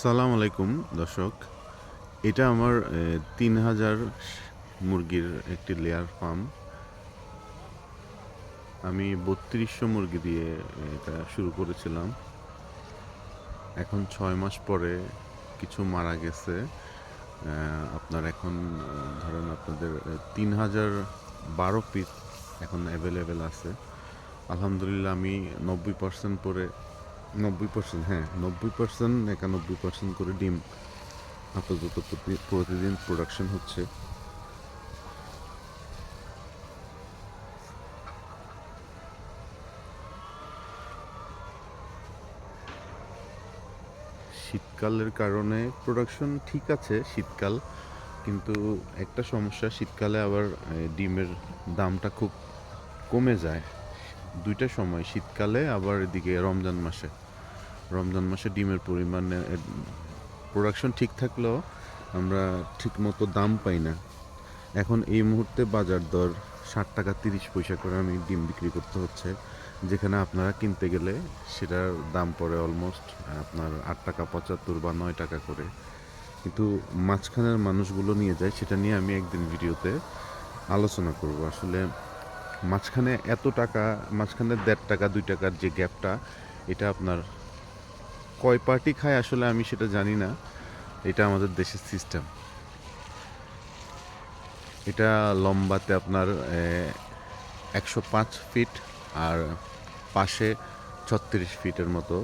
সালাম আলাইকুম, দর্শক। এটা আমার তিন হাজার মুরগির একটি লেয়ার ফার্ম আমি বত্রিশশো মুরগি দিয়ে এটা শুরু করেছিলাম। এখন ছয় মাস পরে কিছু মারা গেছে। আপনার এখন ধরেন আপনাদের তিন হাজার বারো পিস এখন অ্যাভেলেবেল আছে। আলহামদুলিল্লাহ, আমি নব্বই পার্সেন্ট পরে নব্বই পার্সেন্ট হ্যাঁ নব্বই পার্সেন্ট একানব্বই পার্সেন্ট করে ডিম। আপাতত প্রতিদিন প্রোডাকশন হচ্ছে। শীতকালের কারণে প্রোডাকশন ঠিক আছে, শীতকাল, কিন্তু একটা সমস্যা, শীতকালে আবার ডিমের দামটা খুব কমে যায়। দুইটা সময়, শীতকালে আবার এদিকে রমজান মাসে। রমজান মাসে ডিমের পরিমাণ প্রোডাকশন ঠিক থাকলেও আমরা ঠিক মতো দাম পাই না। এখন এই মুহূর্তে বাজার দর ষাট টাকা তিরিশ পয়সা করে আমি ডিম বিক্রি করতে হচ্ছে, যেখানে আপনারা কিনতে গেলে সেটার দাম পড়ে অলমোস্ট আপনার আট টাকা পঁচাত্তর বা নয় টাকা করে। কিন্তু মাঝখানের মানুষগুলো নিয়ে যায়, সেটা নিয়ে আমি একদিন ভিডিওতে আলোচনা করব। আসলে মাঝখানে এত টাকা, মাঝখানে দেড় টাকা, দুই টাকার যে গ্যাপটা এটা আপনার কয় পার্টি খায় আসলে আমি সেটা জানি না। এটা আমাদের দেশের সিস্টেম এটা লম্বাতে আপনার একশো পাঁচ ফিট আর পাশে ছত্রিশ ফিটের মতো।